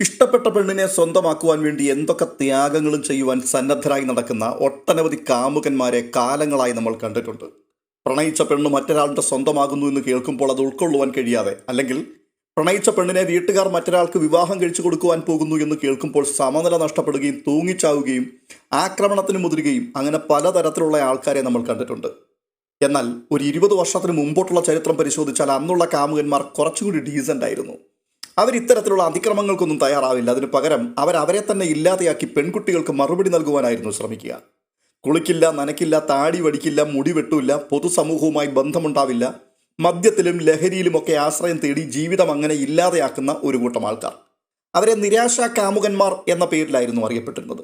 ഇഷ്ടപ്പെട്ട പെണ്ണിനെ സ്വന്തമാക്കുവാൻ വേണ്ടി എന്തൊക്കെ ത്യാഗങ്ങളും ചെയ്യുവാൻ സന്നദ്ധരായി നടക്കുന്ന ഒട്ടനവധി കാമുകന്മാരെ കാലങ്ങളായി നമ്മൾ കണ്ടിട്ടുണ്ട്. പ്രണയിച്ച പെണ്ണ് മറ്റൊരാളുടെ സ്വന്തമാകുന്നു എന്ന് കേൾക്കുമ്പോൾ അത് ഉൾക്കൊള്ളുവാൻ കഴിയാതെ അല്ലെങ്കിൽ പ്രണയിച്ച പെണ്ണിനെ വീട്ടുകാർ മറ്റൊരാൾക്ക് വിവാഹം കഴിച്ചു കൊടുക്കുവാൻ പോകുന്നു എന്ന് കേൾക്കുമ്പോൾ സമനില നഷ്ടപ്പെടുകയും തൂങ്ങിച്ചാവുകയും ആക്രമണത്തിന് മുതിരുകയും അങ്ങനെ പലതരത്തിലുള്ള ആൾക്കാരെ നമ്മൾ കണ്ടിട്ടുണ്ട്. എന്നാൽ ഒരു ഇരുപത് വർഷത്തിന് മുമ്പോട്ടുള്ള ചരിത്രം പരിശോധിച്ചാൽ അന്നുള്ള കാമുകന്മാർ കുറച്ചുകൂടി ഡീസന്റ് ആയിരുന്നു. അവർ ഇത്തരത്തിലുള്ള അതിക്രമങ്ങൾക്കൊന്നും തയ്യാറാവില്ല. അതിന് പകരം അവർ അവരെ തന്നെ ഇല്ലാതെയാക്കി പെൺകുട്ടികൾക്ക് മറുപടി നൽകുവാനായിരുന്നു ശ്രമിക്കുക. കുളിക്കില്ല നനക്കില്ല താടി വടിക്കില്ല മുടി വെട്ടൂല്ല പൊതുസമൂഹവുമായി ബന്ധമുണ്ടാവില്ല മദ്യത്തിലും ലഹരിയിലുമൊക്കെ ആശ്രയം തേടി ജീവിതം അങ്ങനെ ഇല്ലാതെയാക്കുന്ന ഒരു കൂട്ടം ആൾക്കാർ. അവരെ നിരാശാ കാമുകന്മാർ എന്ന പേരിലായിരുന്നു അറിയപ്പെട്ടിരുന്നത്.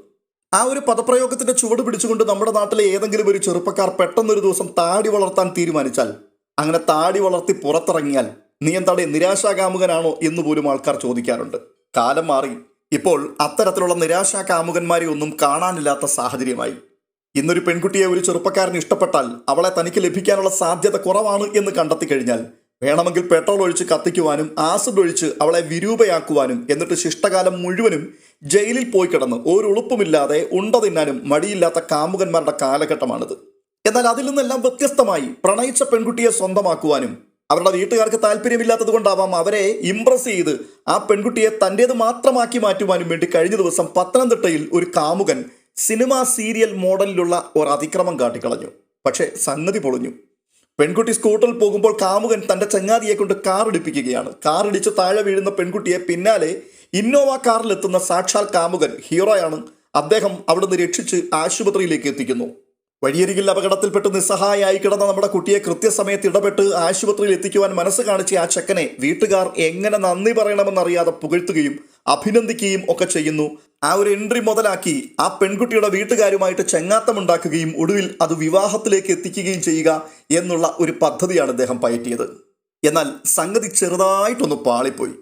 ആ ഒരു പദപ്രയോഗത്തിന്റെ ചുവട് പിടിച്ചുകൊണ്ട് നമ്മുടെ നാട്ടിലെ ഏതെങ്കിലും ഒരു ചെറുപ്പക്കാർ പെട്ടെന്നൊരു ദിവസം താടി വളർത്താൻ തീരുമാനിച്ചാൽ അങ്ങനെ താടി വളർത്തി പുറത്തിറങ്ങിയാൽ നീ എന്താണ് നിരാശാകാമുകനാണോ എന്ന് പോലും ആൾക്കാർ ചോദിക്കാറുണ്ട്. കാലം മാറി. ഇപ്പോൾ അത്തരത്തിലുള്ള നിരാശാകാമുകന്മാരെ ഒന്നും കാണാനില്ലാത്ത സാഹചര്യമായി. ഇന്നൊരു പെൺകുട്ടിയെ ഒരു ചെറുപ്പക്കാരന് ഇഷ്ടപ്പെട്ടാൽ അവളെ തനിക്ക് ലഭിക്കാനുള്ള സാധ്യത കുറവാണ് എന്ന് കണ്ടെത്തി കഴിഞ്ഞാൽ വേണമെങ്കിൽ പെട്രോൾ ഒഴിച്ച് കത്തിക്കുവാനും ആസിഡ് ഒഴിച്ച് അവളെ വിരൂപയാക്കുവാനും എന്നിട്ട് ശിഷ്ടകാലം മുഴുവനും ജയിലിൽ പോയി കിടന്ന് ഒരു ഉളുപ്പുമില്ലാതെ ഉണ്ട തിന്നാനും മടിയില്ലാത്ത കാമുകന്മാരുടെ കാലഘട്ടമാണിത്. എന്നാൽ അതിൽ നിന്നെല്ലാം വ്യത്യസ്തമായി പ്രണയിച്ച പെൺകുട്ടിയെ സ്വന്തമാക്കുവാനും അവരുടെ വീട്ടുകാർക്ക് താല്പര്യമില്ലാത്തത് കൊണ്ടാവാം അവരെ ഇംപ്രസ് ചെയ്ത് ആ പെൺകുട്ടിയെ തന്റേത് മാത്രമാക്കി മാറ്റുവാനും വേണ്ടി കഴിഞ്ഞ ദിവസം പത്തനംതിട്ടയിൽ ഒരു കാമുകൻ സിനിമ സീരിയൽ മോഡലിലുള്ള ഒരു അതിക്രമം കാട്ടിക്കളഞ്ഞു. പക്ഷേ സംഗതി പൊളിഞ്ഞു. പെൺകുട്ടി സ്കൂട്ടറിൽ പോകുമ്പോൾ കാമുകൻ തന്റെ ചങ്ങാതിയെ കൊണ്ട് കാർ ഇടിച്ച് താഴെ വീഴുന്ന പെൺകുട്ടിയെ പിന്നാലെ ഇന്നോവ കാറിലെത്തുന്ന സാക്ഷാൽ കാമുകൻ ഹീറോയാണ്. അദ്ദേഹം അവിടുന്ന് രക്ഷിച്ച് ആശുപത്രിയിലേക്ക് എത്തിക്കുന്നു. വഴിയരികിൽ അപകടത്തിൽപ്പെട്ട് നിസ്സഹായായി കിടന്ന നമ്മുടെ കുട്ടിയെ കൃത്യസമയത്ത് ഇടപെട്ട് ആശുപത്രിയിൽ എത്തിക്കുവാൻ മനസ്സ് കാണിച്ച ആ ചെക്കനെ വീട്ടുകാർ എങ്ങനെ നന്ദി പറയണമെന്നറിയാതെ പുകഴ്ത്തുകയും അഭിനന്ദിക്കുകയും ഒക്കെ ചെയ്യുന്നു. ആ ഒരു എൻട്രി മുതലാക്കി ആ പെൺകുട്ടിയുടെ വീട്ടുകാരുമായിട്ട് ചെങ്ങാത്തമുണ്ടാക്കുകയും ഒടുവിൽ അത് വിവാഹത്തിലേക്ക് എത്തിക്കുകയും ചെയ്യുക എന്നുള്ള ഒരു പദ്ധതിയാണ് അദ്ദേഹം പയറ്റിയത്. എന്നാൽ സംഗതി ചെറുതായിട്ടൊന്ന് പാളിപ്പോയി.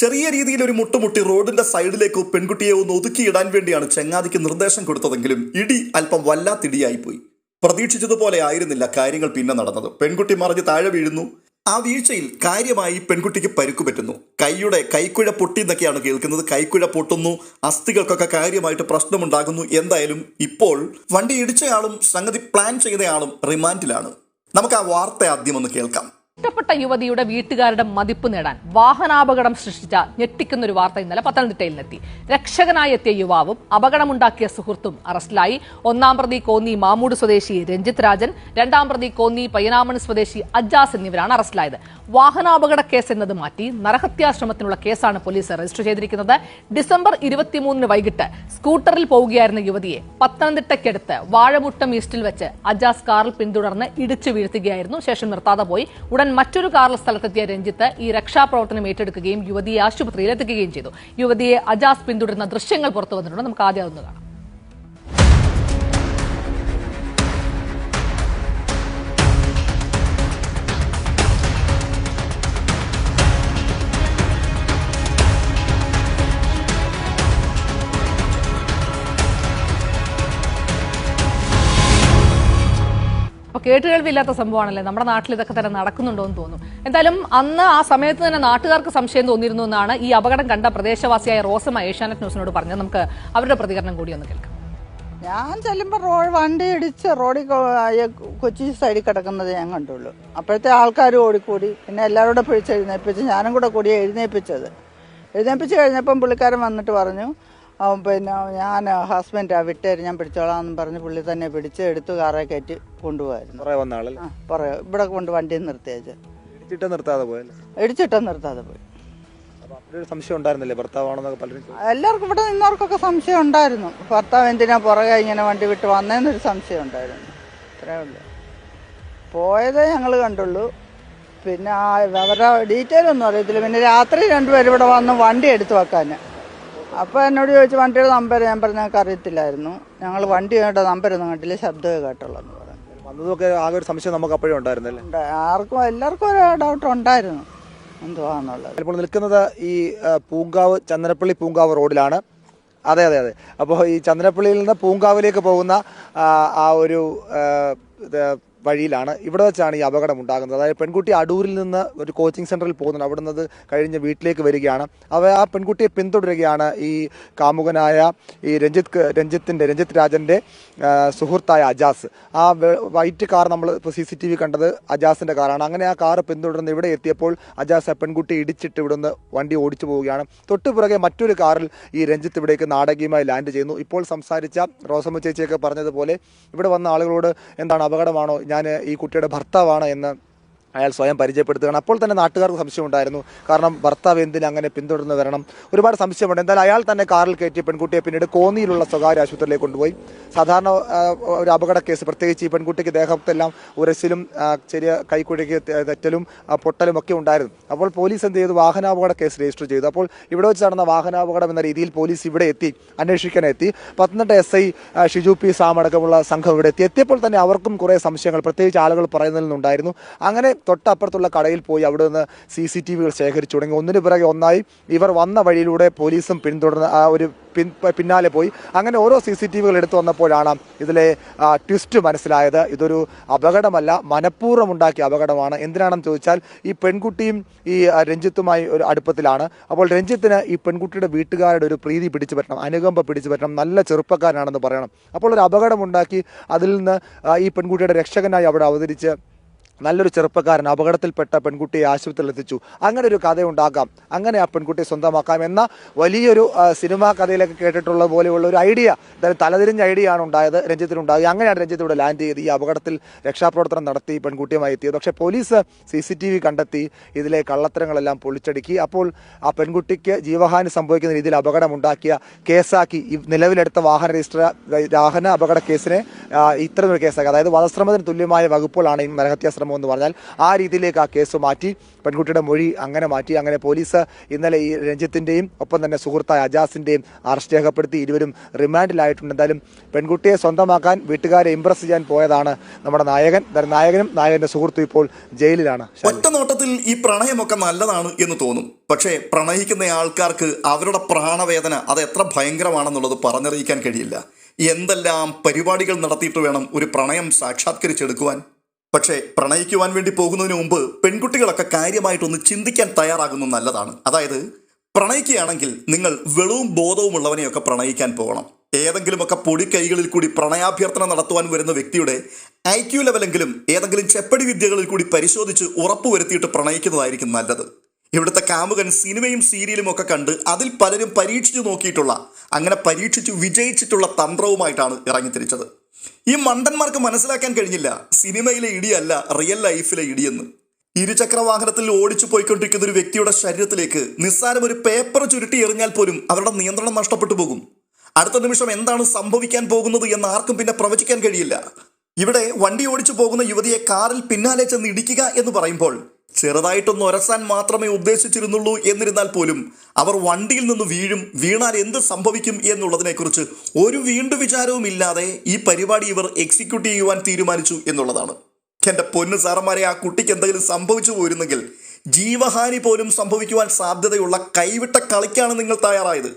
ചെറിയ രീതിയിൽ ഒരു മുട്ടുമുട്ടി റോഡിന്റെ സൈഡിലേക്ക് പെൺകുട്ടിയെ ഒന്ന് ഒതുക്കിയിടാൻ വേണ്ടിയാണ് ചെങ്ങാതിക്ക് നിർദ്ദേശം കൊടുത്തതെങ്കിലും ഇടി അല്പം വല്ലാത്തിടിയായിപ്പോയി. പ്രതീക്ഷിച്ചതുപോലെ ആയിരുന്നില്ല കാര്യങ്ങൾ പിന്നെ നടന്നത്. പെൺകുട്ടി മറിഞ്ഞ് താഴെ വീഴുന്നു. ആ വീഴ്ചയിൽ കാര്യമായി പെൺകുട്ടിക്ക് പരുക്കു പറ്റുന്നു. കൈയുടെ കൈക്കുഴ പൊട്ടി എന്നൊക്കെയാണ് കേൾക്കുന്നത്. കൈക്കുഴ പൊട്ടുന്നു. അസ്ഥികൾക്കൊക്കെ കാര്യമായിട്ട് പ്രശ്നമുണ്ടാകുന്നു. എന്തായാലും ഇപ്പോൾ വണ്ടി ഇടിച്ചയാളും സംഗതി പ്ലാൻ ചെയ്തയാളും റിമാൻഡിലാണ്. നമുക്ക് ആ വാർത്ത ആദ്യം ഒന്ന് കേൾക്കാം. ഇഷ്ടപ്പെട്ട യുവതിയുടെ വീട്ടുകാരുടെ മതിപ്പ് നേടാൻ വാഹനാപകടം സൃഷ്ടിച്ച ഞെട്ടിക്കുന്ന ഒരു വാർത്ത ഇന്നലെ പത്തനംതിട്ടയിൽ എത്തി രക്ഷകനായി എത്തിയ യുവാവും അപകടമുണ്ടാക്കിയ സുഹൃത്തും അറസ്റ്റിലായി. ഒന്നാം പ്രതി കോന്നി മാമൂട് സ്വദേശി രഞ്ജിത് രാജൻ രണ്ടാം പ്രതി കോന്നി പയ്യനാമണി സ്വദേശി അജാസ് എന്നിവരാണ് അറസ്റ്റിലായത്. വാഹനാപകട കേസ് എന്നത് മാറ്റി നരഹത്യാശ്രമത്തിനുള്ള കേസാണ് പോലീസ് രജിസ്റ്റർ ചെയ്തിരിക്കുന്നത്. ഡിസംബർ ഇരുപത്തിമൂന്നിന് വൈകിട്ട് സ്കൂട്ടറിൽ പോവുകയായിരുന്ന യുവതിയെ പത്തനംതിട്ടയ്ക്കടുത്ത് വാഴമുട്ടം ഈസ്റ്റിൽ വെച്ച് അജാസ് കാറിൽ പിന്തുടർന്ന് ഇടിച്ചു വീഴ്ത്തുകയായിരുന്നു. ശേഷം നിർത്താതെ പോയി. ഉടൻ മറ്റൊരു കാറിൽ സ്ഥലത്തെത്തിയ രഞ്ജിത്ത് ഈ രക്ഷാപ്രവർത്തനം ഏറ്റെടുക്കുകയും യുവതിയെ ആശുപത്രിയിൽ എത്തിക്കുകയും ചെയ്തു. യുവതിയെ അജാസ് പിന്തുടരുന്ന ദൃശ്യങ്ങൾ പുറത്തു വന്നിട്ടുണ്ട്. നമുക്ക് ആദ്യം അതൊന്ന് കാണാം. അപ്പൊ കേട്ടുകേൾവില്ലാത്ത സംഭവമാണല്ലേ? നമ്മുടെ നാട്ടിൽ ഇതൊക്കെ തന്നെ നടക്കുന്നുണ്ടോ എന്ന് തോന്നുന്നു എന്തായാലും അന്ന് ആ സമയത്ത് തന്നെ നാട്ടുകാർക്ക് സംശയം തോന്നിയിരുന്നു എന്നാണ് ഈ അപകടം കണ്ട പ്രദേശവാസിയായ റോസമ്മ ഏഷ്യാനെറ്റ് ന്യൂസിനോട് പറഞ്ഞത്. നമുക്ക് അവരുടെ പ്രതികരണം കൂടി ഒന്ന് കേൾക്കാം. ഞാൻ ചെല്ലുമ്പോൾ റോ വണ്ടി ഇടിച്ച് റോഡിൽ കൊച്ചി സൈഡിൽ കിടക്കുന്നത് ഞാൻ കണ്ടുള്ളൂ. അപ്പോഴത്തെ ആൾക്കാർ ഓടിക്കൂടി. പിന്നെ എല്ലാവരും കൂടെ പിടിച്ച് എഴുന്നേൽപ്പിച്ച് ഞാനും കൂടെ കൂടി എഴുന്നേൽപ്പിച്ചത് എഴുന്നേൽപ്പിച്ച് കഴിഞ്ഞപ്പം പുള്ളിക്കാരൻ വന്നിട്ട് പറഞ്ഞു പിന്നെ ഞാൻ ഹസ്ബൻഡാ വിട്ടേര് ഞാൻ പിടിച്ചോളാം എന്ന് പറഞ്ഞ് പുള്ളി തന്നെ പിടിച്ച് എടുത്ത് കാറേ കയറ്റി കൊണ്ടുപോകായിരുന്നു വന്ന ആളല്ലേ? ആ പറയാം ഇവിടെ കൊണ്ട് വണ്ടി നിർത്തിയേച്ച് ഇടിച്ചിട്ട് നിർത്താതെ പോയല്ലേ ഇടിച്ചിട്ട് നിർത്താതെ പോയി. അപ്പൊ അവരൊരു സംശയം ഉണ്ടായിരുന്നില്ലേ? ഭർത്താവാണെന്നൊക്കെ പലരും ചോദിച്ചു. എല്ലാവർക്കും ഇവിടെ നിന്നവർക്കൊക്കെ സംശയം ഉണ്ടായിരുന്നു. ഭർത്താവ് എന്തിനാ പുറകെ ഇങ്ങനെ വണ്ടി വിട്ട് വന്നതെന്നൊരു സംശയം ഉണ്ടായിരുന്നു. അത്രേ ഉള്ളൂ. പോയതേ ഞങ്ങൾ കണ്ടുള്ളൂ. പിന്നെ ആ അവരുടെ ഡീറ്റെയിൽ ഒന്നും അറിയത്തില്ല. പിന്നെ രാത്രി രണ്ടുപേരും ഇവിടെ വന്ന് വണ്ടി എടുത്തു വെക്കാൻ അപ്പോൾ എന്നോട് ചോദിച്ചു വണ്ടിയുടെ നമ്പർ ഞാൻ പറഞ്ഞ ഞങ്ങൾക്ക് അറിയത്തില്ലായിരുന്നു. ഞങ്ങൾ വണ്ടിയുടെ നമ്പരൊന്നും കണ്ടില്ല ശബ്ദമേ കേട്ടുള്ളൂ എന്ന് പറഞ്ഞു. വന്നതൊക്കെ ആകെ ഒരു സംശയം നമുക്ക് അപ്പോഴും ഉണ്ടായിരുന്നല്ലേ? ഉണ്ട്. ആർക്കും എല്ലാവർക്കും ഒരു ഡൗട്ട് ഉണ്ടായിരുന്നു. എന്തുവാന്നുള്ളത്. ഇപ്പോൾ നിൽക്കുന്നത് ഈ ആ, പൂങ്കാവ് ചന്ദനപ്പള്ളി പൂങ്കാവ് റോഡിലാണ്. അതെ അതെ അതെ. അപ്പോൾ ഈ ചന്ദനപ്പള്ളിയിൽ നിന്ന് പൂങ്കാവിലേക്ക് പോകുന്ന ആ, ആ ഒരു ആ, ഇത് വഴിയിലാണ് ഇവിടെ വെച്ചാണ് ഈ അപകടം ഉണ്ടാകുന്നത്. അതായത് പെൺകുട്ടി അടൂരിൽ നിന്ന് ഒരു കോച്ചിങ് സെന്ററിൽ പോകുന്നുണ്ട്. അവിടെ നിന്ന് കഴിഞ്ഞ് വീട്ടിലേക്ക് വരികയാണ്. അവ ആ പെൺകുട്ടിയെ പിന്തുടരുകയാണ് ഈ കാമുകനായ ഈ രഞ്ജിത്ത് രഞ്ജിത്തിന്റെ രഞ്ജിത്ത് രാജന്റെ സുഹൃത്തായ അജാസ്. ആ വൈറ്റ് കാർ നമ്മൾ ഇപ്പോൾ സി സി ടി വി കണ്ടത് അജാസിന്റെ കാറാണ്. അങ്ങനെ ആ കാർ പിന്തുടർന്ന് ഇവിടെ എത്തിയപ്പോൾ അജാസ് ആ പെൺകുട്ടി ഇടിച്ചിട്ട് ഇവിടുന്ന് വണ്ടി ഓടിച്ചു പോവുകയാണ്. തൊട്ടു പുറകെ മറ്റൊരു കാറിൽ ഈ രഞ്ജിത്ത് ഇവിടേക്ക് നാടകീയമായി ലാൻഡ് ചെയ്യുന്നു. ഇപ്പോൾ സംസാരിച്ച റോസമ്മ ചേച്ചിയൊക്കെ പറഞ്ഞതുപോലെ ഇവിടെ വന്ന ആളുകളോട് എന്താണ് അപകടമാണോ ഞാൻ ഈ കുട്ടിയുടെ ഭർത്താവാണ് എന്ന് അയാൾ സ്വയം പരിചയപ്പെടുത്തുകയാണ്. അപ്പോൾ തന്നെ നാട്ടുകാർക്ക് സംശയമുണ്ടായിരുന്നു. കാരണം ഭർത്താവ് എന്തിന് അങ്ങനെ പിന്തുടർന്ന് വരണം? ഒരുപാട് സംശയമുണ്ട്. എന്തായാലും അയാൾ തന്നെ കാറിൽ കയറ്റിയ പെൺകുട്ടിയെ പിന്നീട് കോന്നിയിലുള്ള സ്വകാര്യ ആശുപത്രിയിലേക്ക് കൊണ്ടുപോയി. സാധാരണ ഒരു അപകട കേസ് പ്രത്യേകിച്ച് ഈ പെൺകുട്ടിക്ക് ദേഹത്തെല്ലാം ഉരസിലും ചെറിയ കൈക്കുഴിക്ക് തെറ്റലും പൊട്ടലും ഒക്കെ ഉണ്ടായിരുന്നു. അപ്പോൾ പോലീസ് എന്ത് ചെയ്തു? വാഹനാപകട കേസ് രജിസ്റ്റർ ചെയ്തു. അപ്പോൾ ഇവിടെ വെച്ച് നടന്ന വാഹനാപകടം എന്ന രീതിയിൽ പോലീസ് ഇവിടെ എത്തി അന്വേഷിക്കാൻ എത്തി Pathanamthitta S I Shiju P Sam അടക്കമുള്ള സംഘം ഇവിടെ എത്തി. എത്തിയപ്പോൾ തന്നെ അവർക്കും കുറേ സംശയങ്ങൾ പ്രത്യേകിച്ച് ആളുകൾ പറയുന്നതിൽ നിന്നുണ്ടായിരുന്നു. അങ്ങനെ തൊട്ടപ്പുറത്തുള്ള കടയിൽ പോയി അവിടെ നിന്ന് സി സി ടി വികൾ ശേഖരിച്ചു തുടങ്ങി. ഒന്നിനു പിറകെ ഒന്നായി ഇവർ വന്ന വഴിയിലൂടെ പോലീസും പിന്തുടർന്ന് ആ ഒരു പിൻ പിന്നാലെ പോയി. അങ്ങനെ ഓരോ സി സി ടി വികൾ എടുത്തു വന്നപ്പോഴാണ് ഇതിലെ ട്വിസ്റ്റ് മനസ്സിലായത്. ഇതൊരു അപകടമല്ല മനഃപൂർവം ഉണ്ടാക്കിയ അപകടമാണ്. എന്തിനാണെന്ന് ചോദിച്ചാൽ ഈ പെൺകുട്ടിയും ഈ രഞ്ജിത്തുമായി ഒരു അടുപ്പത്തിലാണ്. അപ്പോൾ രഞ്ജിത്തിന് ഈ പെൺകുട്ടിയുടെ വീട്ടുകാരുടെ ഒരു പ്രീതി പിടിച്ചു പറ്റണം അനുകമ്പ പിടിച്ചു പറ്റണം നല്ല ചെറുപ്പക്കാരനാണെന്ന് പറയണം. അപ്പോൾ ഒരു അപകടമുണ്ടാക്കി അതിൽ നിന്ന് ഈ പെൺകുട്ടിയുടെ രക്ഷകനായി അവിടെ അവതരിച്ച് നല്ലൊരു ചെറുപ്പക്കാരൻ അപകടത്തിൽപ്പെട്ട പെൺകുട്ടിയെ ആശുപത്രിയിൽ എത്തിച്ചു. അങ്ങനെ ഒരു കഥ ഉണ്ടാക്കാം അങ്ങനെ ആ പെൺകുട്ടിയെ സ്വന്തമാക്കാം എന്ന വലിയൊരു സിനിമാ കഥയിലൊക്കെ കേട്ടിട്ടുള്ള പോലെയുള്ള ഒരു ഐഡിയ തലതിരിഞ്ഞ ഐഡിയ ആണ് ഉണ്ടായത് രഞ്ജിത്തിന് ഉണ്ടായത് അങ്ങനെയാണ് രഞ്ജിത്ത് ഇവിടെ ലാൻഡ് ചെയ്ത് ഈ അപകടത്തിൽ രക്ഷാപ്രവർത്തനം നടത്തി പെൺകുട്ടിയുമായി എത്തിയത്. പക്ഷേ police C C T V കണ്ടെത്തി ഇതിലെ കള്ളത്തരങ്ങളെല്ലാം പൊളിച്ചടുക്കി. അപ്പോൾ ആ പെൺകുട്ടിക്ക് ജീവഹാനി സംഭവിക്കുന്ന രീതിയിൽ അപകടമുണ്ടാക്കിയ കേസാക്കി നിലവിലെടുത്ത വാഹന രജിസ്റ്റർ വാഹന അപകട കേസിനെ ഇത്തരമൊരു കേസാക്കി. അതായത് വധശ്രമത്തിന് തുല്യമായ വകുപ്പുകളാണ് ഈ നരഹത്യാശ്രമം എന്ന് പറഞ്ഞാൽ ആ രീതിയിലേക്ക് ആ കേസ് മാറ്റി പെൺകുട്ടിയുടെ മൊഴി അങ്ങനെ മാറ്റി അങ്ങനെ പോലീസ് ഇന്നലെ ഈ രഞ്ജിത്തിന്റെയും ഒപ്പം തന്നെ സുഹൃത്തായ അജാസിന്റെയും അറസ്റ്റ് രേഖപ്പെടുത്തി. ഇരുവരും റിമാൻഡിലായിട്ടുണ്ട്. എന്തായാലും പെൺകുട്ടിയെ സ്വന്തമാക്കാൻ വീട്ടുകാരെ ഇംപ്രസ് ചെയ്യാൻ പോയതാണ് നമ്മുടെ നായകൻ. നായകനും നായകന്റെ സുഹൃത്തും ഇപ്പോൾ ജയിലിലാണ്. ഒറ്റ നോട്ടത്തിൽ ഈ പ്രണയമൊക്കെ നല്ലതാണ് എന്ന് തോന്നും. പക്ഷേ പ്രണയിക്കുന്ന ആൾക്കാർക്ക് അവരുടെ പ്രാണവേദന അത് എത്ര ഭയങ്കരമാണെന്നുള്ളത് പറഞ്ഞറിയിക്കാൻ കഴിയില്ല. എന്തെല്ലാം പരിപാടികൾ നടത്തിയിട്ട് വേണം ഒരു പ്രണയം സാക്ഷാത്കരിച്ചെടുക്കുവാൻ? പക്ഷേ പ്രണയിക്കുവാൻ വേണ്ടി പോകുന്നതിന് മുമ്പ് പെൺകുട്ടികളൊക്കെ കാര്യമായിട്ടൊന്ന് ചിന്തിക്കാൻ തയ്യാറാകുന്നത് നല്ലതാണ്. അതായത് പ്രണയിക്കുകയാണെങ്കിൽ നിങ്ങൾ വെളവും ബോധവുമുള്ളവനെയൊക്കെ പ്രണയിക്കാൻ പോകണം. ഏതെങ്കിലുമൊക്കെ പൊടി കൈകളിൽ കൂടി പ്രണയാഭ്യർത്ഥന നടത്തുവാൻ വരുന്ന വ്യക്തിയുടെ ഐ ക്യു ലെവലെങ്കിലും ഏതെങ്കിലും ചെപ്പടി വിദ്യകളിൽ കൂടി പരിശോധിച്ച് ഉറപ്പുവരുത്തിയിട്ട് പ്രണയിക്കുന്നതായിരിക്കും നല്ലത്. ഇവിടുത്തെ കാമുകൻ സിനിമയും സീരിയലും ഒക്കെ കണ്ട് അതിൽ പലരും പരീക്ഷിച്ചു നോക്കിയിട്ടുള്ള അങ്ങനെ പരീക്ഷിച്ചു വിജയിച്ചിട്ടുള്ള തന്ത്രവുമായിട്ടാണ് ഇറങ്ങിത്തിരിച്ചത്. ഈ മണ്ടന്മാർക്ക് മനസ്സിലാക്കാൻ കഴിഞ്ഞില്ല. സിനിമയിലെ ഇടിയല്ല റിയൽ ലൈഫിലെ ഇടിയെന്ന്. ഇരുചക്ര വാഹനത്തിൽ ഓടിച്ചു പോയിക്കൊണ്ടിരിക്കുന്ന ഒരു വ്യക്തിയുടെ ശരീരത്തിലേക്ക് നിസ്സാരം ഒരു പേപ്പർ ചുരുട്ടി എറിഞ്ഞാൽ പോലും അവരുടെ നിയന്ത്രണം നഷ്ടപ്പെട്ടു പോകും. അടുത്ത നിമിഷം എന്താണ് സംഭവിക്കാൻ പോകുന്നത് എന്ന് ആർക്കും പിന്നെ പ്രവചിക്കാൻ കഴിയില്ല. ഇവിടെ വണ്ടി ഓടിച്ചു പോകുന്ന യുവതിയെ കാറിൽ പിന്നാലെ ചെന്ന് ഇടിക്കുക എന്ന് പറയുമ്പോൾ ചെറുതായിട്ടൊന്ന് ഒരസാൻ മാത്രമേ ഉദ്ദേശിച്ചിരുന്നുള്ളൂ എന്നിരുന്നാൽ പോലും അവർ വണ്ടിയിൽ നിന്ന് വീഴും വീണാൽ എന്ത് സംഭവിക്കും എന്നുള്ളതിനെക്കുറിച്ച് ഒരു വീണ്ടു വിചാരവും ഇല്ലാതെ ഈ പരിപാടി ഇവർ എക്സിക്യൂട്ട് ചെയ്യുവാൻ തീരുമാനിച്ചു എന്നുള്ളതാണ്. എന്റെ പൊന്നു സാറന്മാരെ ആ കുട്ടിക്ക് എന്തെങ്കിലും സംഭവിച്ചു പോയിരുന്നെങ്കിൽ ജീവഹാനി പോലും സംഭവിക്കുവാൻ സാധ്യതയുള്ള കൈവിട്ട കളിക്കാണ് നിങ്ങൾ തയ്യാറായത്.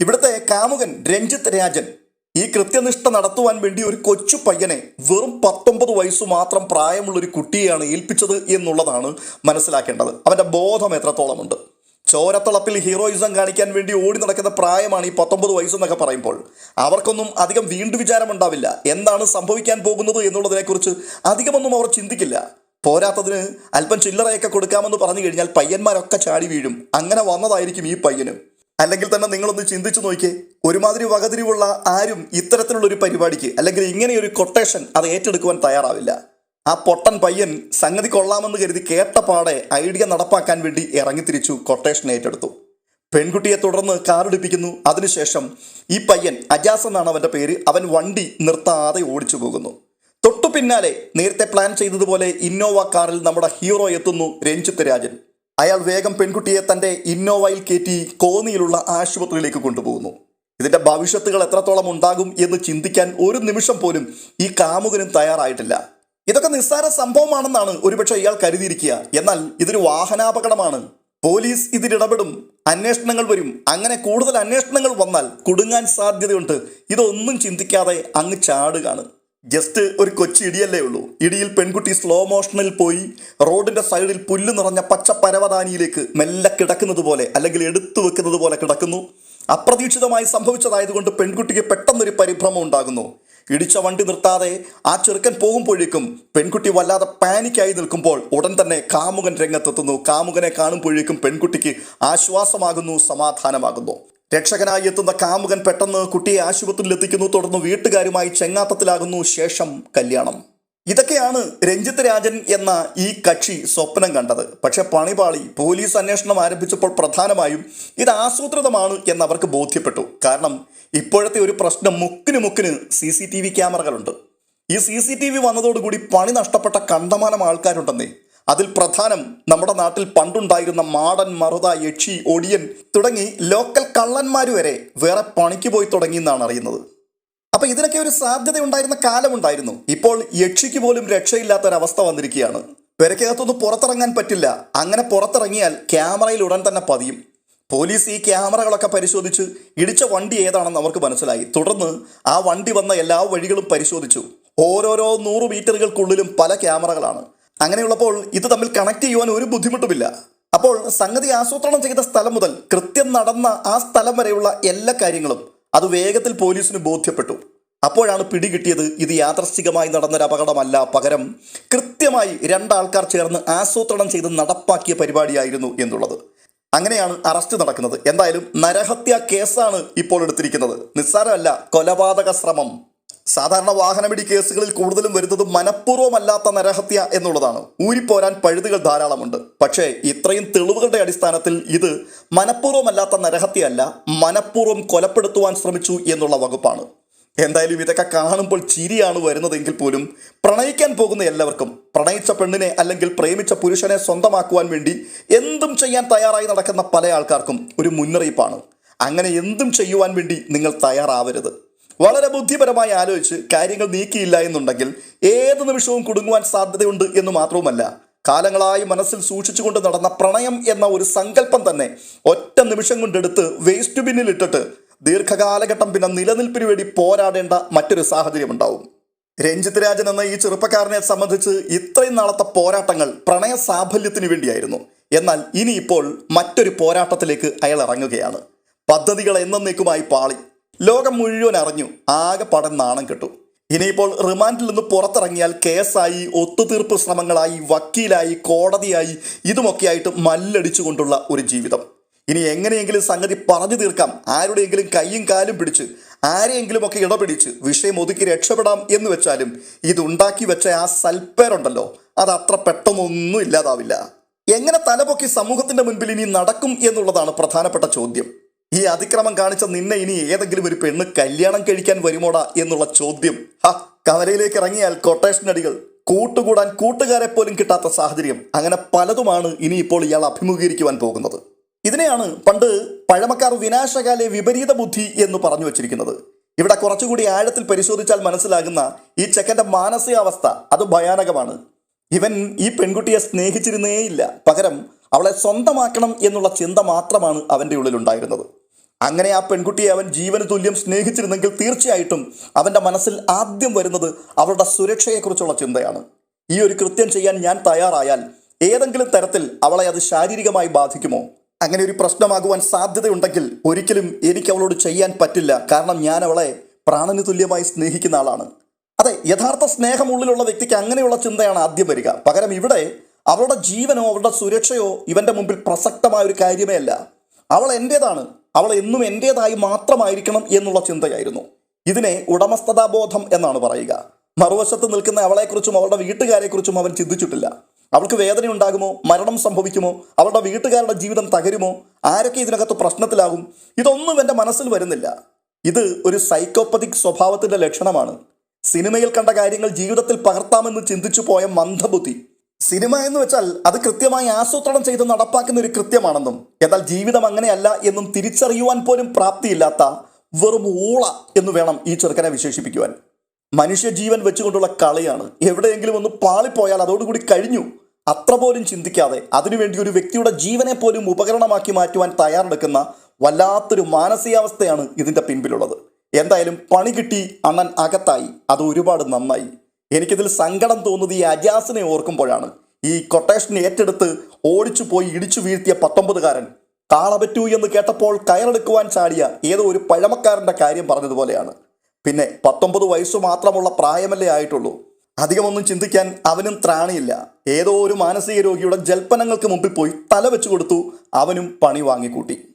ഇവിടുത്തെ കാമുകൻ രഞ്ജിത്ത് രാജൻ ഈ കൃത്യനിഷ്ഠ നടത്തുവാൻ വേണ്ടി ഒരു കൊച്ചു പയ്യനെ വെറും പത്തൊമ്പത് വയസ്സ് മാത്രം പ്രായമുള്ള ഒരു കുട്ടിയെയാണ് ഏൽപ്പിച്ചത് എന്നുള്ളതാണ് മനസ്സിലാക്കേണ്ടത്. അവന്റെ ബോധം എത്രത്തോളമുണ്ട്? ചോരത്തളപ്പിൽ ഹീറോയിസം കാണിക്കാൻ വേണ്ടി ഓടി നടക്കുന്ന പ്രായമാണ് ഈ പത്തൊമ്പത് വയസ്സെന്നൊക്കെ പറയുമ്പോൾ അവർക്കൊന്നും അധികം വീണ്ടു വിചാരമുണ്ടാവില്ല. എന്താണ് സംഭവിക്കാൻ പോകുന്നത് എന്നുള്ളതിനെക്കുറിച്ച് അധികമൊന്നും അവർ ചിന്തിക്കില്ല. പോരാത്തതിന് അല്പം ചില്ലറയൊക്കെ കൊടുക്കാമെന്ന് പറഞ്ഞു കഴിഞ്ഞാൽ പയ്യന്മാരൊക്കെ ചാടി വീഴും. അങ്ങനെ വന്നതായിരിക്കും ഈ പയ്യനും. അല്ലെങ്കിൽ തന്നെ നിങ്ങളൊന്ന് ചിന്തിച്ചു നോക്കിയേ. ഒരുമാതിരി വകതിരിവുള്ള ആരും ഇത്തരത്തിലുള്ള ഒരു പരിപാടിക്ക് അല്ലെങ്കിൽ ഇങ്ങനെ ഒരു കൊട്ടേഷൻ അത് ഏറ്റെടുക്കുവാൻ തയ്യാറാവില്ല. ആ പൊട്ടൻ പയ്യൻ സംഗതി കൊള്ളാമെന്ന് കരുതി കേട്ട പാടെ ഐഡിയ നടപ്പാക്കാൻ വേണ്ടി ഇറങ്ങിത്തിരിച്ചു കൊട്ടേഷൻ ഏറ്റെടുത്തു. പെൺകുട്ടിയെ തുടർന്ന് കാറിടിപ്പിക്കുന്നു അതിനുശേഷം ഈ പയ്യൻ അജാസ് എന്നാണ് അവന്റെ പേര്. അവൻ വണ്ടി നിർത്താതെ ഓടിച്ചു പോകുന്നു. തൊട്ടു പിന്നാലെ നേരത്തെ പ്ലാൻ ചെയ്തതുപോലെ ഇന്നോവ കാറിൽ നമ്മുടെ ഹീറോ എത്തുന്നു രഞ്ജിത്ത് രാജൻ. അയാൾ വേഗം പെൺകുട്ടിയെ തന്റെ ഇന്നോവയിൽ കയറ്റി കോന്നിയിലുള്ള ആശുപത്രിയിലേക്ക് കൊണ്ടുപോകുന്നു. ഇതിന്റെ ഭവിഷ്യത്തുകൾ എത്രത്തോളം ഉണ്ടാകും എന്ന് ചിന്തിക്കാൻ ഒരു നിമിഷം പോലും ഈ കാമുകനും തയ്യാറായിട്ടില്ല. ഇതൊക്കെ നിസ്സാര സംഭവമാണെന്നാണ് ഒരുപക്ഷെ ഇയാൾ കരുതിയിരിക്കുക. എന്നാൽ ഇതൊരു വാഹനാപകടമാണ്. പോലീസ് ഇതിലിടപെടും അന്വേഷണങ്ങൾ വരും. അങ്ങനെ കൂടുതൽ അന്വേഷണങ്ങൾ വന്നാൽ കുടുങ്ങാൻ സാധ്യതയുണ്ട്. ഇതൊന്നും ചിന്തിക്കാതെ അങ്ങ് ചാടുകയാണ്. ജസ്റ്റ് ഒരു കൊച്ചു ഇടിയല്ലേ ഉള്ളൂ. ഇടിയിൽ പെൺകുട്ടി സ്ലോ മോഷനിൽ പോയി റോഡിന്റെ സൈഡിൽ പുല്ല് നിറഞ്ഞ പച്ച പരവതാനിയിലേക്ക് മെല്ലെ കിടക്കുന്നത് പോലെ അല്ലെങ്കിൽ എടുത്തു വെക്കുന്നത് പോലെ കിടക്കുന്നു. അപ്രതീക്ഷിതമായി സംഭവിച്ചതായതുകൊണ്ട് പെൺകുട്ടിക്ക് പെട്ടെന്നൊരു പരിഭ്രമം ഉണ്ടാകുന്നു. ഇടിച്ച വണ്ടി നിർത്താതെ ആ ചെറുക്കൻ പോകുമ്പോഴേക്കും പെൺകുട്ടി വല്ലാതെ പാനിക്കായി നിൽക്കുമ്പോൾ ഉടൻ തന്നെ കാമുകൻ രംഗത്തെത്തുന്നു. കാമുകനെ കാണുമ്പോഴേക്കും പെൺകുട്ടിക്ക് ആശ്വാസമാകുന്നു സമാധാനമാകുന്നു. രക്ഷകനായി എത്തുന്ന കാമുകൻ പെട്ടെന്ന് കുട്ടിയെ ആശുപത്രിയിൽ എത്തിക്കുന്നു തുടർന്ന് വീട്ടുകാരുമായി ചെങ്ങാത്തത്തിലാകുന്നു. ശേഷം കല്യാണം. ഇതൊക്കെയാണ് രഞ്ജിത്ത് രാജൻ എന്ന ഈ കക്ഷി സ്വപ്നം കണ്ടത്. പക്ഷെ പണിപാളി പോലീസ് അന്വേഷണം ആരംഭിച്ചപ്പോൾ പ്രധാനമായും ഇത് ആസൂത്രിതമാണ് എന്ന് അവർക്ക് ബോധ്യപ്പെട്ടു. കാരണം ഇപ്പോഴത്തെ ഒരു പ്രശ്നം മുക്കിന് മുക്കിന് സി സി ടി വി ക്യാമറകളുണ്ട്. ഈ സി സി ടി വി വന്നതോടുകൂടി പണി നഷ്ടപ്പെട്ട കണ്ടമാനം ആൾക്കാരുണ്ടെന്നേ. അതിൽ പ്രധാനം നമ്മുടെ നാട്ടിൽ പണ്ടുണ്ടായിരുന്ന മാടൻ മറുത യക്ഷി ഒടിയൻ തുടങ്ങി ലോക്കൽ കള്ളന്മാർ വരെ വേറെ പണിക്ക് പോയി തുടങ്ങിയെന്നാണ് അറിയുന്നത്. അപ്പൊ ഇതിനൊക്കെ ഒരു സാധ്യത ഉണ്ടായിരുന്ന കാലമുണ്ടായിരുന്നു. ഇപ്പോൾ യക്ഷിക്ക് പോലും രക്ഷയില്ലാത്ത ഒരവസ്ഥ വന്നിരിക്കുകയാണ്. പെരക്കകത്തൊന്നും പുറത്തിറങ്ങാൻ പറ്റില്ല. അങ്ങനെ പുറത്തിറങ്ങിയാൽ ക്യാമറയിൽ ഉടൻ തന്നെ പതിയും. പോലീസ് ഈ ക്യാമറകളൊക്കെ പരിശോധിച്ച് ഇടിച്ച വണ്ടി ഏതാണെന്ന് അവർക്ക് മനസ്സിലായി. തുടർന്ന് ആ വണ്ടി വന്ന എല്ലാ വഴികളും പരിശോധിച്ചു. ഓരോരോ നൂറ് മീറ്ററുകൾക്കുള്ളിലും പല ക്യാമറകളാണ്. അങ്ങനെയുള്ളപ്പോൾ ഇത് തമ്മിൽ കണക്ട് ചെയ്യുവാൻ ഒരു ബുദ്ധിമുട്ടുമില്ല. അപ്പോൾ സംഗതി ആസൂത്രണം ചെയ്ത സ്ഥലം മുതൽ കൃത്യം നടന്ന ആ സ്ഥലം വരെയുള്ള എല്ലാ കാര്യങ്ങളും അത് വേഗത്തിൽ പോലീസിന് ബോധ്യപ്പെട്ടു. അപ്പോഴാണ് പിടികിട്ടിയത് ഇത് യാദർശികമായി നടന്നൊരു അപകടമല്ല പകരം കൃത്യമായി രണ്ടാൾക്കാർ ചേർന്ന് ആസൂത്രണം ചെയ്ത് നടപ്പാക്കിയ പരിപാടിയായിരുന്നു എന്നുള്ളത്. അങ്ങനെയാണ് അറസ്റ്റ് നടക്കുന്നത്. എന്തായാലും നരഹത്യ കേസാണ് ഇപ്പോൾ എടുത്തിരിക്കുന്നത്. നിസ്സാരമല്ല കൊലപാതക ശ്രമം. സാധാരണ വാഹനമിടി കേസുകളിൽ കൂടുതലും വരുന്നത് മനഃപൂർവമല്ലാത്ത നരഹത്യ എന്നുള്ളതാണ്. ഊരിപ്പോരാൻ പഴുതുകൾ ധാരാളമുണ്ട്. പക്ഷേ ഇത്രയും തെളിവുകളുടെ അടിസ്ഥാനത്തിൽ ഇത് മനഃപൂർവമല്ലാത്ത നരഹത്യയല്ല മനഃപൂർവം കൊലപ്പെടുത്തുവാൻ ശ്രമിച്ചു എന്നുള്ള വകുപ്പാണ്. എന്തായാലും ഇതൊക്കെ കാണുമ്പോൾ ചിരിയാണ് വരുന്നതെങ്കിൽ പോലും പ്രണയിക്കാൻ പോകുന്ന എല്ലാവർക്കും പ്രണയിച്ച പെണ്ണിനെ അല്ലെങ്കിൽ പ്രേമിച്ച പുരുഷനെ സ്വന്തമാക്കുവാൻ വേണ്ടി എന്തും ചെയ്യാൻ തയ്യാറായി നടക്കുന്ന പല ആൾക്കാർക്കും ഒരു മുന്നറിയിപ്പാണ്. അങ്ങനെ എന്തും ചെയ്യുവാൻ വേണ്ടി നിങ്ങൾ തയ്യാറാവരുത്. വളരെ ബുദ്ധിപരമായി ആലോചിച്ച് കാര്യങ്ങൾ നീക്കിയില്ല എന്നുണ്ടെങ്കിൽ ഏത് നിമിഷവും കുടുങ്ങുവാൻ സാധ്യതയുണ്ട് എന്ന് മാത്രവുമല്ല. കാലങ്ങളായി മനസ്സിൽ സൂക്ഷിച്ചുകൊണ്ട് നടന്ന പ്രണയം എന്ന ഒരു സങ്കല്പം തന്നെ ഒറ്റ നിമിഷം കൊണ്ടെടുത്ത് വേസ്റ്റ് ബിന്നിൽ ഇട്ടിട്ട് ദീർഘകാലഘട്ടം പിന്നെ നിലനിൽപ്പിന് വേണ്ടി പോരാടേണ്ട മറ്റൊരു സാഹചര്യം ഉണ്ടാവും രഞ്ജിത്ത് രാജൻ എന്ന ഈ ചെറുപ്പക്കാരനെ സംബന്ധിച്ച് ഇത്രയും നാളത്തെ പോരാട്ടങ്ങൾ പ്രണയ സാഫല്യത്തിന് വേണ്ടിയായിരുന്നു. എന്നാൽ ഇനിയിപ്പോൾ മറ്റൊരു പോരാട്ടത്തിലേക്ക് അയാൾ ഇറങ്ങുകയാണ്. പദ്ധതികൾ എന്നേക്കുമായി പാളി. ലോകം മുഴുവൻ അറിഞ്ഞു. ആകെ പടം നാണം കെട്ടു. ഇനിയിപ്പോൾ റിമാൻഡിൽ നിന്ന് പുറത്തിറങ്ങിയാൽ കേസായി ഒത്തുതീർപ്പ് ശ്രമങ്ങളായി വക്കീലായി കോടതിയായി ഇതുമൊക്കെയായിട്ട് മല്ലടിച്ചുകൊണ്ടുള്ള ഒരു ജീവിതം. ഇനി എങ്ങനെയെങ്കിലും സംഗതി പറഞ്ഞു തീർക്കാം. ആരുടെയെങ്കിലും കൈയും കാലും പിടിച്ച് ആരെയെങ്കിലും ഒക്കെ ഇടപിടിച്ച് വിഷയം ഒതുക്കി രക്ഷപ്പെടാം എന്ന് വെച്ചാലും ഇതുണ്ടാക്കി വെച്ച ആ സൽപ്പേരുണ്ടല്ലോ അത് അത്ര പെട്ടെന്നൊന്നും ഇല്ലാതാവില്ല. എങ്ങനെ തലപൊക്കി സമൂഹത്തിന്റെ മുൻപിൽ ഇനി നടക്കും എന്നുള്ളതാണ് പ്രധാനപ്പെട്ട ചോദ്യം. ഈ അതിക്രമം കാണിച്ച നിന്നെ ഇനി ഏതെങ്കിലും ഒരു പെണ്ണ് കല്യാണം കഴിക്കാൻ വരുമോടാ എന്നുള്ള ചോദ്യം. ഹ കവലയിലേക്ക് ഇറങ്ങിയാൽ കൊട്ടേഷൻ അടികൾ. കൂട്ടുകൂടാൻ കൂട്ടുകാരെ പോലും കിട്ടാത്ത സാഹചര്യം. അങ്ങനെ പലതുമാണ് ഇനിയിപ്പോൾ ഇയാൾ അഭിമുഖീകരിക്കുവാൻ പോകുന്നത്. ഇതിനെയാണ് പണ്ട് പഴമക്കാർ വിനാശകാലെ വിപരീത ബുദ്ധി എന്ന് പറഞ്ഞു വച്ചിരിക്കുന്നത്. ഇവിടെ കുറച്ചുകൂടി ആഴത്തിൽ പരിശോധിച്ചാൽ മനസ്സിലാകുന്ന ഈ ചെക്കന്റെ മാനസികാവസ്ഥ അത് ഭയാനകമാണ്. ഇവൻ ഈ പെൺകുട്ടിയെ സ്നേഹിച്ചിരുന്നേയില്ല. പകരം അവളെ സ്വന്തമാക്കണം എന്നുള്ള ചിന്ത മാത്രമാണ് അവന്റെ ഉള്ളിലുണ്ടായിരുന്നത്. അങ്ങനെ ആ പെൺകുട്ടിയെ അവൻ ജീവന് തുല്യം സ്നേഹിച്ചിരുന്നെങ്കിൽ തീർച്ചയായിട്ടും അവന്റെ മനസ്സിൽ ആദ്യം വരുന്നത് അവളുടെ സുരക്ഷയെക്കുറിച്ചുള്ള ചിന്തയാണ്. ഈ ഒരു കൃത്യം ചെയ്യാൻ ഞാൻ തയ്യാറായാൽ ഏതെങ്കിലും തരത്തിൽ അവളെ അത് ശാരീരികമായി ബാധിക്കുമോ? അങ്ങനെ ഒരു പ്രശ്നമാകുവാൻ സാധ്യതയുണ്ടെങ്കിൽ ഒരിക്കലും എനിക്ക് അവളോട് ചെയ്യാൻ പറ്റില്ല. കാരണം ഞാൻ അവളെ പ്രാണന് തുല്യമായി സ്നേഹിക്കുന്ന ആളാണ്. അതെ യഥാർത്ഥ സ്നേഹം ഉള്ളിലുള്ള വ്യക്തിക്ക് അങ്ങനെയുള്ള ചിന്തയാണ് ആദ്യം വരിക. പകരം ഇവിടെ അവളുടെ ജീവനോ അവളുടെ സുരക്ഷയോ ഇവന്റെ മുമ്പിൽ പ്രസക്തമായ ഒരു കാര്യമേ അല്ല. അവൾ എന്റേതാണ് അവൾ എന്നും എന്റേതായി മാത്രമായിരിക്കണം എന്നുള്ള ചിന്തയായിരുന്നു. ഇതിനെ ഉടമസ്ഥതാബോധം എന്നാണ് പറയുക. മറുവശത്ത് നിൽക്കുന്ന അവളെക്കുറിച്ചും അവളുടെ വീട്ടുകാരെക്കുറിച്ചും അവൻ ചിന്തിച്ചിട്ടില്ല. അവൾക്ക് വേദന ഉണ്ടാകുമോ മരണം സംഭവിക്കുമോ? അവളുടെ വീട്ടുകാരുടെ ജീവിതം തകരുമോ? ആരൊക്കെ ഇതിനകത്ത് പ്രശ്നത്തിലാകും? ഇതൊന്നും എന്റെ മനസ്സിൽ വരുന്നില്ല. ഇത് ഒരു സൈക്കോപ്പതിക് സ്വഭാവത്തിന്റെ ലക്ഷണമാണ്. സിനിമയിൽ കണ്ട കാര്യങ്ങൾ ജീവിതത്തിൽ പകർത്താമെന്ന് ചിന്തിച്ചു പോയ മന്ദബുദ്ധി. സിനിമ എന്ന് വെച്ചാൽ അത് കൃത്യമായി ആസൂത്രണം ചെയ്ത് നടപ്പാക്കുന്ന ഒരു കൃത്യമാണെന്നും എന്നാൽ ജീവിതം അങ്ങനെയല്ല എന്നും തിരിച്ചറിയുവാൻ പോലും പ്രാപ്തിയില്ലാത്ത വെറും ഊള എന്ന് വേണം ഈ ചെറുക്കനെ വിശേഷിപ്പിക്കുവാൻ. മനുഷ്യജീവൻ വെച്ചുകൊണ്ടുള്ള കളിയാണ്. എവിടെയെങ്കിലും ഒന്ന് പാളിപ്പോയാൽ അതോടുകൂടി കഴിഞ്ഞു. അത്ര പോലും ചിന്തിക്കാതെ അതിനുവേണ്ടി ഒരു വ്യക്തിയുടെ ജീവനെ പോലും ഉപകരണമാക്കി മാറ്റുവാൻ തയ്യാറെടുക്കുന്ന വല്ലാത്തൊരു മാനസികാവസ്ഥയാണ് ഇതിന്റെ പിൻപിലുള്ളത്. എന്തായാലും പണി കിട്ടി അണ്ണൻ അകത്തായി. അത് ഒരുപാട് നന്നായി. എനിക്കിതിൽ സങ്കടം തോന്നുന്നത് ഈ അജാസിനെ ഓർക്കുമ്പോഴാണ്. ഈ കൊട്ടേഷൻ ഏറ്റെടുത്ത് ഓടിച്ചു പോയി ഇടിച്ചു വീഴ്ത്തിയ പത്തൊമ്പതുകാരൻ. കാളപറ്റൂ എന്ന് കേട്ടപ്പോൾ കയറെടുക്കുവാൻ ചാടിയ ഏതോ ഒരു പഴമക്കാരന്റെ കാര്യം പറഞ്ഞതുപോലെയാണ്. പിന്നെ പത്തൊമ്പത് വയസ്സ് മാത്രമുള്ള പ്രായമല്ലേ ആയിട്ടുള്ളൂ. അധികമൊന്നും ചിന്തിക്കാൻ അവനും ത്രാണിയില്ല. ഏതോ ഒരു മാനസിക രോഗിയുടെ ജൽപ്പനങ്ങൾക്ക് മുമ്പിൽ പോയി തല വെച്ചു കൊടുത്തു അവനും പണി വാങ്ങിക്കൂട്ടി.